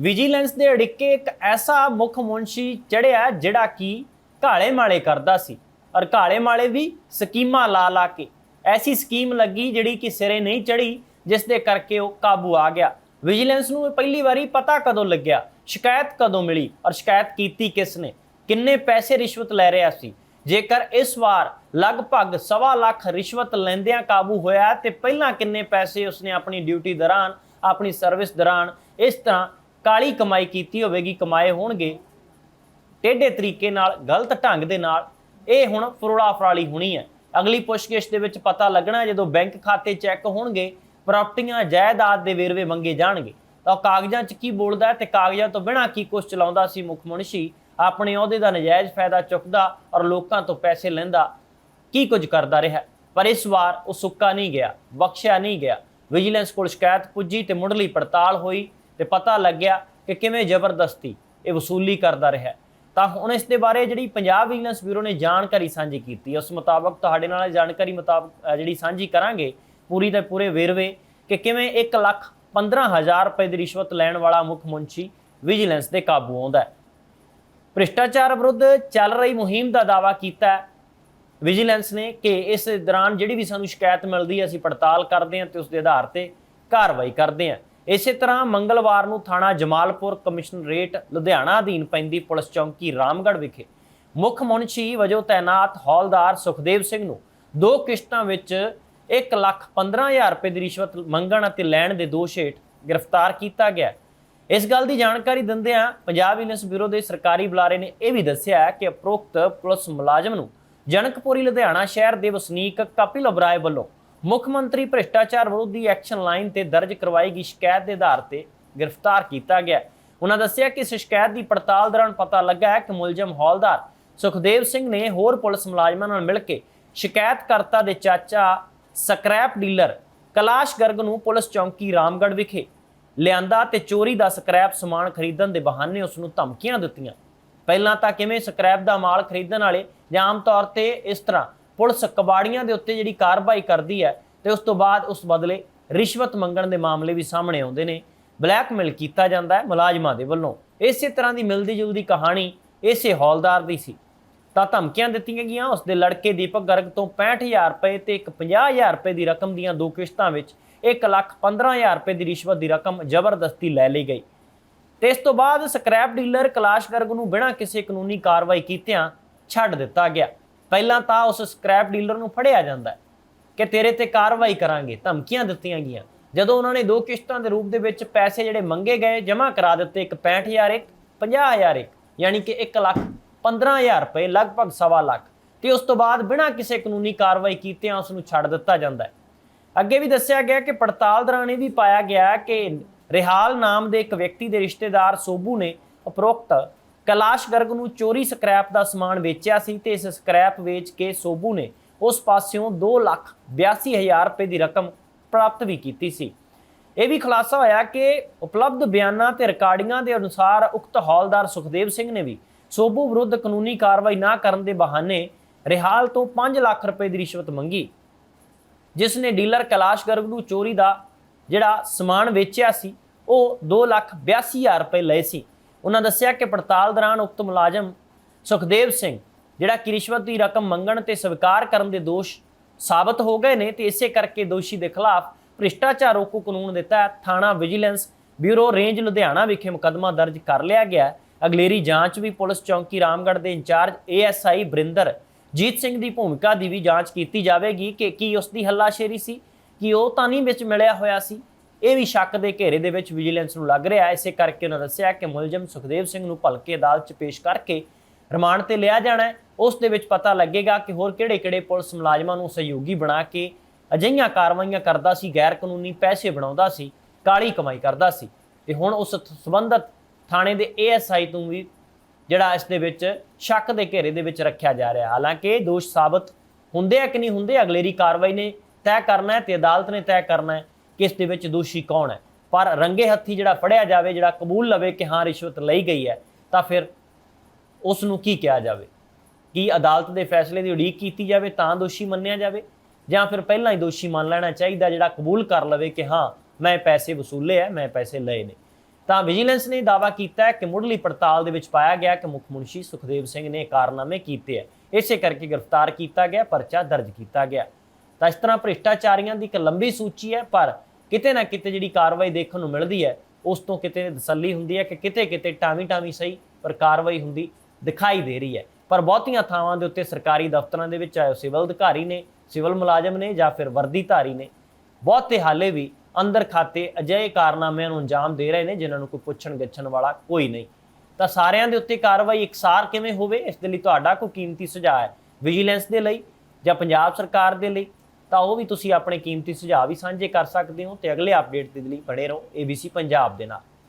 Vigilance ਦੇ ਅੜਿੱਕੇ ਇੱਕ ਐਸਾ ਮੁੱਖ ਮੁਨਸ਼ੀ ਚੜਿਆ ਜਿਹੜਾ ਕਿ ਕਾਲੇ ਮਾਲੇ ਕਰਦਾ ਸੀ। ਔਰ ਘਾਲੇ ਮਾਲੇ ਵੀ ਸਕੀਮਾਂ ਲਾ ਲਾ ਕੇ ਐਸੀ ਸਕੀਮ ਲੱਗੀ ਜਿਹੜੀ ਕਿ ਸਿਰੇ ਨਹੀਂ ਚੜੀ ਜਿਸ ਦੇ ਕਰਕੇ ਉਹ ਕਾਬੂ ਆ ਗਿਆ। ਵਿਜੀਲੈਂਸ ਨੂੰ ਪਹਿਲੀ ਵਾਰੀ ਪਤਾ ਕਦੋਂ ਲੱਗਿਆ? ਸ਼ਿਕਾਇਤ ਕਦੋਂ ਮਿਲੀ? ਔਰ ਸ਼ਿਕਾਇਤ ਕੀਤੀ ਕਿਸ ਨੇ? ਕਿੰਨੇ ਪੈਸੇ ਰਿਸ਼ਵਤ ਲੈ ਰਿਹਾ ਸੀ? ਜੇਕਰ ਇਸ ਵਾਰ ਲਗਭਗ ਸਵਾ ਲੱਖ ਰਿਸ਼ਵਤ ਲੈਂਦਿਆਂ ਕਾਬੂ ਹੋਇਆ ਤੇ ਪਹਿਲਾਂ ਕਿੰਨੇ ਪੈਸੇ ਉਸਨੇ ਆਪਣੀ ਡਿਊਟੀ ਦੌਰਾਨ, ਆਪਣੀ ਸਰਵਿਸ ਦੌਰਾਨ ਇਸ ਤਰ੍ਹਾਂ ਕਾਲੀ ਕਮਾਈ ਕੀਤੀ ਹੋਵੇਗੀ, ਕਮਾਏ ਹੋਣਗੇ। ਟੇਢੇ ਤਰੀਕੇ ਨਾਲ, ਗਲਤ ਢੰਗ ਦੇ ਨਾਲ, ਇਹ ਹੁਣ ਫਰੋਲਾ ਫਰਾਲੀ ਹੋਣੀ ਹੈ। ਅਗਲੀ ਪੁੱਛਗਿੱਛ ਦੇ ਵਿੱਚ ਪਤਾ ਲੱਗਣਾ ਜਦੋਂ ਬੈਂਕ ਖਾਤੇ ਚੈੱਕ ਹੋਣਗੇ, ਪ੍ਰਾਪਰਟੀਆਂ, ਜਾਇਦਾਦ ਦੇ ਵੇਰਵੇ ਮੰਗੇ ਜਾਣਗੇ। ਤਾਂ ਉਹ ਕਾਗਜ਼ਾਂ 'ਚ ਕੀ ਬੋਲਦਾ ਹੈ ਤੇ ਕਾਗਜ਼ਾਂ ਤੋਂ ਬਿਨਾਂ ਕੀ ਕੁਝ ਚਲਾਉਂਦਾ ਸੀ ਮੁੱਖ ਮੁਨਸ਼ੀ? ਆਪਣੇ ਅਹੁਦੇ ਦਾ ਨਜਾਇਜ਼ ਫਾਇਦਾ ਚੁੱਕਦਾ ਔਰ ਲੋਕਾਂ ਤੋਂ ਪੈਸੇ ਲੈਂਦਾ ਕੀ ਕੁਝ ਕਰਦਾ ਰਿਹਾ? ਪਰ ਇਸ ਵਾਰ ਉਹ ਸੁੱਕਾ ਨਹੀਂ ਗਿਆ, ਬਖਸ਼ਿਆ ਨਹੀਂ ਗਿਆ। ਵਿਜੀਲੈਂਸ ਕੋਲ ਸ਼ਿਕਾਇਤ ਪੁੱਜੀ ਤੇ ਮੁੱਢਲੀ ਪੜਤਾਲ ਹੋਈ। ਤੇ ਪਤਾ ਲੱਗਿਆ ਕਿ ਕਿਵੇਂ ਜ਼ਬਰਦਸਤੀ ਇਹ ਵਸੂਲੀ ਕਰਦਾ ਰਿਹਾ। ਤਾਂ ਹੁਣ ਇਸ ਦੇ ਬਾਰੇ ਜਿਹੜੀ ਪੰਜਾਬ ਵਿਜੀਲੈਂਸ ਬਿਊਰੋ ਨੇ ਜਾਣਕਾਰੀ ਸਾਂਝੀ ਕੀਤੀ, ਉਸ ਮੁਤਾਬਕ ਤੁਹਾਡੇ ਨਾਲ ਇਹ ਜਾਣਕਾਰੀ ਮੁਤਾਬਕ ਜਿਹੜੀ ਸਾਂਝੀ ਕਰਾਂਗੇ, ਪੂਰੀ ਦੇ ਪੂਰੇ ਵੇਰਵੇ ਕਿ ਕਿਵੇਂ 1 ਲੱਖ 15000 ਰੁਪਏ ਦੀ ਰਿਸ਼ਵਤ ਲੈਣ ਵਾਲਾ ਮੁੱਖ ਮੁਨਸ਼ੀ ਵਿਜੀਲੈਂਸ ਦੇ ਕਾਬੂ ਆਉਂਦਾ ਹੈ। ਭ੍ਰਿਸ਼ਟਾਚਾਰ ਵਿਰੁੱਧ ਚੱਲ ਰਹੀ ਮੁਹਿੰਮ ਦਾ ਦਾਅਵਾ ਕੀਤਾ ਹੈ। ਵਿਜੀਲੈਂਸ ਨੇ ਕਿ ਇਸ ਦੌਰਾਨ ਜਿਹੜੀ ਵੀ ਸਾਨੂੰ ਸ਼ਿਕਾਇਤ ਮਿਲਦੀ ਹੈ, ਅਸੀਂ ਪੜਤਾਲ ਕਰਦੇ ਹਾਂ ਤੇ ਉਸ ਦੇ ਆਧਾਰ ਤੇ ਕਾਰਵਾਈ ਕਰਦੇ ਹਾਂ। ਇਸੇ ਤਰ੍ਹਾਂ ਮੰਗਲਵਾਰ ਨੂੰ ਥਾਣਾ ਜਮਾਲਪੁਰ ਕਮਿਸ਼ਨਰੇਟ ਲੁਧਿਆਣਾ ਅਧੀਨ ਪੈਂਦੀ ਪੁਲਿਸ ਚੌਂਕੀ ਰਾਮਗੜ੍ਹ ਵਿਖੇ ਮੁੱਖ ਮੁਨਸ਼ੀ ਵਜੋਂ ਤਾਇਨਾਤ ਹੌਲਦਾਰ ਸੁਖਦੇਵ ਸਿੰਘ ਨੂੰ ਦੋ ਕਿਸ਼ਤਾਂ ਵਿੱਚ 1 ਲੱਖ 15000 ਰੁਪਏ ਦੀ ਰਿਸ਼ਵਤ ਮੰਗਣ ਅਤੇ ਲੈਣ ਦੇ ਦੋਸ਼ ਹੇਠ ਗ੍ਰਿਫਤਾਰ ਕੀਤਾ ਗਿਆ ਇਸ ਗੱਲ ਦੀ ਜਾਣਕਾਰੀ ਦਿੰਦਿਆਂ ਪੰਜਾਬ ਵਿਜੀਲੈਂਸ ਬਿਊਰੋ ਦੇ ਸਰਕਾਰੀ ਬੁਲਾਰੇ ਨੇ ਇਹ ਵੀ ਦੱਸਿਆ ਹੈ ਕਿ ਉਪਰੋਕਤ ਪੁਲਿਸ ਮੁਲਾਜ਼ਮ ਨੂੰ ਜਨਕਪੁਰੀ ਲੁਧਿਆਣਾ ਸ਼ਹਿਰ ਦੇ ਵਸਨੀਕ ਕਪਿਲ ਅਬਰਾਏ ਵੱਲੋਂ ਮੁੱਖ ਮੰਤਰੀ ਭ੍ਰਿਸ਼ਟਾਚਾਰ ਵਿਰੋਧੀ ਐਕਸ਼ਨ ਲਾਈਨ ਤੇ ਦਰਜ ਕਰਵਾਈ ਗਈ ਸ਼ਿਕਾਇਤ ਦੇ ਆਧਾਰ ਤੇ ਗ੍ਰਿਫਤਾਰ ਕੀਤਾ ਗਿਆ। ਉਹਨਾਂ ਦੱਸਿਆ ਕਿ ਇਸ ਸ਼ਿਕਾਇਤ ਦੀ ਪੜਤਾਲ ਦੌਰਾਨ ਪਤਾ ਲੱਗਾ ਹੈ ਕਿ ਮੁਲਜ਼ਮ ਹੌਲਦਾਰ ਸੁਖਦੇਵ ਸਿੰਘ ਨੇ ਹੋਰ ਪੁਲਿਸ ਮੁਲਾਜ਼ਮਾਂ ਨਾਲ ਮਿਲ ਕੇ ਸ਼ਿਕਾਇਤਕਰਤਾ ਦੇ ਚਾਚਾ ਸਕ੍ਰੈਪ ਡੀਲਰ ਕਲਾਸ਼ ਗਰਗ ਨੂੰ ਪੁਲਿਸ ਚੌਂਕੀ ਰਾਮਗੜ੍ਹ ਵਿਖੇ ਲਿਆਂਦਾ ਤੇ ਚੋਰੀ ਦਾ ਸਕ੍ਰੈਪ ਸਮਾਨ ਖਰੀਦਣ ਦੇ ਬਹਾਨੇ ਉਸ ਨੂੰ ਧਮਕੀਆਂ ਦਿੱਤੀਆਂ। ਪਹਿਲਾਂ ਤਾਂ ਕਿਵੇਂ ਸਕ੍ਰੈਪ ਦਾ ਮਾਲ ਖਰੀਦਣ ਵਾਲੇ ਜਾਂ ਆਮ ਤੌਰ ਤੇ ਇਸ ਤਰ੍ਹਾਂ ਪੁਲਿਸ ਕਬਾੜੀਆਂ ਦੇ ਉੱਤੇ ਜਿਹੜੀ ਕਾਰਵਾਈ ਕਰਦੀ ਹੈ ਤੇ ਉਸ ਤੋਂ ਬਾਅਦ ਉਸ ਬਦਲੇ ਰਿਸ਼ਵਤ ਮੰਗਣ ਦੇ ਮਾਮਲੇ ਵੀ ਸਾਹਮਣੇ ਆਉਂਦੇ ਨੇ, ਬਲੈਕਮੇਲ ਕੀਤਾ ਜਾਂਦਾ ਹੈ ਮੁਲਾਜ਼ਮਾਂ ਦੇ ਵੱਲੋਂ। ਇਸੇ ਤਰ੍ਹਾਂ ਦੀ ਮਿਲਦੀ ਜੁਲਦੀ ਕਹਾਣੀ ਇਸੇ ਹੌਲਦਾਰ ਦੀ ਸੀ। ਤਾਂ ਧਮਕੀਆਂ ਦਿੱਤੀਆਂ ਗਈਆਂ, ਉਸ ਦੇ ਲੜਕੇ ਦੀਪਕ ਗਰਗ ਤੋਂ 65000 ਰੁਪਏ ਤੇ ਇੱਕ 50000 ਰੁਪਏ ਦੀ ਰਕਮ ਦੀਆਂ ਦੋ ਕਿਸ਼ਤਾਂ ਵਿੱਚ 1 ਲੱਖ 15000 ਰੁਪਏ ਦੀ ਰਿਸ਼ਵਤ ਦੀ ਰਕਮ ਜ਼ਬਰਦਸਤੀ ਲੈ ਲਈ ਗਈ। ਤੇ ਇਸ ਤੋਂ ਬਾਅਦ ਸਕ੍ਰੈਪ ਡੀਲਰ ਕਲਾਸ਼ ਗਰਗ ਨੂੰ ਬਿਨਾਂ ਕਿਸੇ ਕਾਨੂੰਨੀ ਕਾਰਵਾਈ ਕੀਤਿਆਂ ਛੱਡ ਦਿੱਤਾ ਗਿਆ। ਪਹਿਲਾਂ ਤਾਂ ਉਸ ਸਕ੍ਰੈਪ ਡੀਲਰ ਨੂੰ ਫੜਿਆ ਜਾਂਦਾ ਕਿ ਤੇਰੇ ਤੇ ਕਾਰਵਾਈ ਕਰਾਂਗੇ, ਧਮਕੀਆਂ ਦਿੱਤੀਆਂ ਗਈਆਂ। ਜਦੋਂ ਉਹਨਾਂ ਨੇ ਦੋ ਕਿਸ਼ਤਾਂ ਦੇ ਰੂਪ ਦੇ ਵਿੱਚ ਪੈਸੇ ਜਿਹੜੇ ਮੰਗੇ ਗਏ, ਜਮ੍ਹਾਂ ਕਰਾ ਦਿੱਤੇ, ਇੱਕ 65000 ਇੱਕ 50000 ਇੱਕ, ਯਾਨੀ ਕਿ 1 ਲੱਖ 15000 ਰੁਪਏ, ਲਗਭਗ ਸਵਾ ਲੱਖ। ਤੇ ਉਸ ਤੋਂ ਬਾਅਦ ਬਿਨਾਂ ਕਿਸੇ ਕਾਨੂੰਨੀ ਕਾਰਵਾਈ ਕੀਤੇ ਉਸ ਨੂੰ ਛੱਡ ਦਿੱਤਾ ਜਾਂਦਾ ਹੈ। ਅੱਗੇ ਵੀ ਦੱਸਿਆ ਗਿਆ ਕਿ ਪੜਤਾਲ ਦੌਰਾਨ ਇਹ ਵੀ ਪਾਇਆ ਗਿਆ ਕਿ ਰਿਹਾਲ ਨਾਮ ਦੇ ਇੱਕ ਵਿਅਕਤੀ ਦੇ ਰਿਸ਼ਤੇਦਾਰ ਸੋਬੂ ਨੇ ਉਪਰੋਕਤ ਕੈਲਾਸ਼ ਗਰਗ ਨੂੰ ਚੋਰੀ ਸਕ੍ਰੈਪ ਦਾ ਸਮਾਨ ਵੇਚਿਆ ਸੀ ਤੇ ਇਸ ਸਕ੍ਰੈਪ ਵੇਚ ਕੇ ਸੋਭੂ ਨੇ ਉਸ ਪਾਸਿਓਂ 2 ਲੱਖ 82000 ਰੁਪਏ ਦੀ ਰਕਮ ਪ੍ਰਾਪਤ ਵੀ ਕੀਤੀ ਸੀ। ਇਹ ਵੀ ਖੁਲਾਸਾ ਹੋਇਆ ਕਿ ਉਪਲਬਧ ਬਿਆਨਾਂ ਤੇ ਰਿਕਾਰਡਿੰਗਾਂ ਦੇ ਅਨੁਸਾਰ ਉਕਤ ਹੌਲਦਾਰ ਸੁਖਦੇਵ ਸਿੰਘ ਨੇ ਵੀ ਸੋਭੂ ਵਿਰੁੱਧ ਕਾਨੂੰਨੀ ਕਾਰਵਾਈ ਨਾ ਕਰਨ ਦੇ ਬਹਾਨੇ ਰਿਹਾਲ ਤੋਂ 5 ਲੱਖ ਰੁਪਏ ਦੀ ਰਿਸ਼ਵਤ ਮੰਗੀ, ਜਿਸ ਨੇ ਡੀਲਰ ਕੈਲਾਸ਼ ਗਰਗ ਨੂੰ ਚੋਰੀ ਦਾ ਜਿਹੜਾ ਸਮਾਨ ਵੇਚਿਆ ਸੀ, ਉਹ 282000 ਰੁਪਏ ਲਏ ਸੀ। ਉਹਨਾਂ ਦੱਸਿਆ ਕਿ ਪੜਤਾਲ ਦੌਰਾਨ ਉਕਤ ਮੁਲਾਜ਼ਮ ਸੁਖਦੇਵ ਸਿੰਘ, ਜਿਹੜਾ ਕਿ ਰਿਸ਼ਵਤ ਦੀ ਰਕਮ ਮੰਗਣ ਤੇ ਸਵੀਕਾਰ ਕਰਨ ਦੇ ਦੋਸ਼ ਸਾਬਤ ਹੋ ਗਏ ਨੇ ਤੇ ਇਸੇ ਕਰਕੇ ਦੋਸ਼ੀ ਦੇ ਖਿਲਾਫ ਭ੍ਰਿਸ਼ਟਾਚਾਰ ਰੋਕੂ ਕਾਨੂੰਨ ਦੇ ਤਹਿਤ ਥਾਣਾ ਵਿਜੀਲੈਂਸ ਬਿਊਰੋ ਰੇਂਜ ਲੁਧਿਆਣਾ ਵਿਖੇ ਮੁਕੱਦਮਾ ਦਰਜ ਕਰ ਲਿਆ ਗਿਆ ਅਗਲੇਰੀ ਜਾਂਚ ਵੀ ਪੁਲਿਸ ਚੌਂਕੀ ਰਾਮਗੜ੍ਹ ਦੇ ਇੰਚਾਰਜ ਏਐਸਆਈ ਬਰਿੰਦਰ ਜੀਤ ਸਿੰਘ ਦੀ ਭੂਮਿਕਾ ਦੀ ਵੀ ਜਾਂਚ ਕੀਤੀ ਜਾਵੇਗੀ ਕਿ ਕੀ ਉਸ ਦੀ ਹੱਲਾਸ਼ੇਰੀ ਸੀ, ਕਿ ਉਹ ਤਾਂ ਨਹੀਂ ਵਿੱਚ ਮਿਲਿਆ ਹੋਇਆ ਸੀ। ਇਹ ਵੀ ਸ਼ੱਕ ਦੇ ਘੇਰੇ ਦੇ ਵਿੱਚ ਵਿਜੀਲੈਂਸ ਨੂੰ ਲੱਗ ਰਿਹਾ ਹੈ। ਇਸੇ ਕਰਕੇ ਉਹਨਾਂ ਦੱਸਿਆ ਕਿ ਮੁਲਜ਼ਮ ਸੁਖਦੇਵ ਸਿੰਘ ਨੂੰ ਭਲਕੇ ਅਦਾਲਤ 'ਚ ਪੇਸ਼ ਕਰਕੇ ਰਿਮਾਂਡ ਤੇ ਲਿਆ ਜਾਣਾ ਹੈ। ਉਸ ਦੇ ਵਿੱਚ ਪਤਾ ਲੱਗੇਗਾ ਕਿ ਹੋਰ ਕਿਹੜੇ-ਕਿਹੜੇ ਪੁਲਿਸ ਮੁਲਾਜ਼ਮਾਂ ਨੂੰ ਸਹਿਯੋਗੀ ਬਣਾ ਕੇ ਅਜਿਹੀਆਂ ਕਾਰਵਾਈਆਂ ਕਰਦਾ ਸੀ ਗੈਰ ਕਾਨੂੰਨੀ ਪੈਸੇ ਬਣਾਉਂਦਾ ਸੀ, ਕਾਲੀ ਕਮਾਈ ਕਰਦਾ ਸੀ। ਤੇ ਹੁਣ ਉਸ ਸੰਬੰਧਤ ਥਾਣੇ ਦੇ ਏਐਸਆਈ ਤੋਂ ਵੀ ਜਿਹੜਾ ਇਸ ਦੇ ਵਿੱਚ ਸ਼ੱਕ ਦੇ ਘੇਰੇ ਦੇ ਵਿੱਚ ਰੱਖਿਆ ਜਾ ਰਿਹਾ ਹਾਲਾਂਕਿ ਇਹ ਦੋਸ਼ ਸਾਬਤ ਹੁੰਦੇ ਆ ਕਿ ਨਹੀਂ ਹੁੰਦੇ, ਅਗਲੇਰੀ ਕਾਰਵਾਈ ਨੇ ਤੈਅ ਕਰਨਾ ਹੈ ਤੇ ਅਦਾਲਤ ਨੇ ਤੈਅ ਕਰਨਾ ਹੈ। ਕਿ ਇਸ ਦੇ ਵਿੱਚ ਦੋਸ਼ੀ ਕੌਣ ਹੈ? ਪਰ ਰੰਗੇ ਹੱਥੀ ਜਿਹੜਾ ਫੜਿਆ ਜਾਵੇ, ਜਿਹੜਾ ਕਬੂਲ ਲਵੇ ਕਿ ਹਾਂ ਰਿਸ਼ਵਤ ਲਈ ਗਈ ਹੈ, ਤਾਂ ਫਿਰ ਉਸ ਨੂੰ ਕੀ ਕਿਹਾ ਜਾਵੇ? ਕੀ ਅਦਾਲਤ ਦੇ ਫੈਸਲੇ ਦੀ ਉਡੀਕ ਕੀਤੀ ਜਾਵੇ ਤਾਂ ਦੋਸ਼ੀ ਮੰਨਿਆ ਜਾਵੇ? ਜਾਂ ਫਿਰ ਪਹਿਲਾਂ ਹੀ ਦੋਸ਼ੀ ਮੰਨ ਲੈਣਾ ਚਾਹੀਦਾ, ਜਿਹੜਾ ਕਬੂਲ ਕਰ ਲਵੇ ਕਿ ਹਾਂ, ਮੈਂ ਪੈਸੇ ਵਸੂਲੇ ਆ ਮੈਂ ਪੈਸੇ ਲਏ ਨੇ। ਤਾਂ ਵਿਜੀਲੈਂਸ ਨੇ ਦਾਅਵਾ ਕੀਤਾ ਹੈ ਕਿ ਮੁੱਢਲੀ ਪੜਤਾਲ ਦੇ ਵਿੱਚ ਪਾਇਆ ਗਿਆ ਕਿ ਮੁੱਖ ਮੁਨਸ਼ੀ ਸੁਖਦੇਵ ਸਿੰਘ ਨੇ ਕਾਰਨਾਮੇ ਕੀਤੇ ਹੈ। ਇਸੇ ਕਰਕੇ ਗ੍ਰਿਫਤਾਰ ਕੀਤਾ ਗਿਆ, ਪਰਚਾ ਦਰਜ ਕੀਤਾ ਗਿਆ। ਤਾਂ ਇਸ ਤਰ੍ਹਾਂ ਭ੍ਰਿਸ਼ਟਾਚਾਰੀਆਂ ਦੀ ਇੱਕ ਲੰਬੀ ਸੂਚੀ ਹੈ, ਪਰ ਕਿਤੇ ਨਾ ਕਿਤੇ ਜਿਹੜੀ ਕਾਰਵਾਈ ਦੇਖਣ ਨੂੰ ਮਿਲਦੀ ਹੈ, ਉਸ ਤੋਂ ਕਿਤੇ ਤਸੱਲੀ ਹੁੰਦੀ ਹੈ ਕਿ ਕਿਤੇ ਕਿਤੇ ਟਾਵੀ ਟਾਵੀ ਸਹੀ ਪਰ ਕਾਰਵਾਈ ਹੁੰਦੀ ਦਿਖਾਈ ਦੇ ਰਹੀ ਹੈ। ਪਰ ਬਹੁਤੀਆਂ ਥਾਵਾਂ ਦੇ ਉੱਤੇ ਸਰਕਾਰੀ ਦਫ਼ਤਰਾਂ ਦੇ ਵਿੱਚ ਚਾਹੇ ਉਹ ਸਿਵਲ ਅਧਿਕਾਰੀ ਨੇ, ਸਿਵਲ ਮੁਲਾਜ਼ਮ ਨੇ ਜਾਂ ਫਿਰ ਵਰਦੀਧਾਰੀ ਨੇ, ਬਹੁਤੇ ਹਾਲੇ ਵੀ ਅੰਦਰ ਖਾਤੇ ਅਜਿਹੇ ਕਾਰਨਾਮਿਆਂ ਨੂੰ ਅੰਜਾਮ ਦੇ ਰਹੇ ਨੇ ਜਿਨ੍ਹਾਂ ਨੂੰ ਕੋਈ ਪੁੱਛਣ ਗੱਛਣ ਵਾਲਾ ਕੋਈ ਨਹੀਂ। ਤਾਂ ਸਾਰਿਆਂ ਦੇ ਉੱਤੇ ਕਾਰਵਾਈ ਇਕਸਾਰ ਕਿਵੇਂ ਹੋਵੇ, ਇਸ ਦੇ ਲਈ ਤੁਹਾਡਾ ਕੋਈ ਕੀਮਤੀ ਸੁਝਾਅ ਹੈ। ਵਿਜੀਲੈਂਸ ਦੇ ਲਈ ਜਾਂ ਪੰਜਾਬ ਸਰਕਾਰ ਦੇ ਲਈ ਤਾਂ ਉਹ ਵੀ ਤੁਸੀਂ ਆਪਣੇ ਕੀਮਤੀ ਸੁਝਾਅ ਵੀ ਸਾਂਝੇ ਕਰ ਸਕਦੇ ਹੋ ਤੇ ਅਗਲੇ ਅਪਡੇਟ ਦੇ ਲਈ ਬਣੇ ਰਹੋ ABC ਪੰਜਾਬ ਦੇ ਨਾਲ।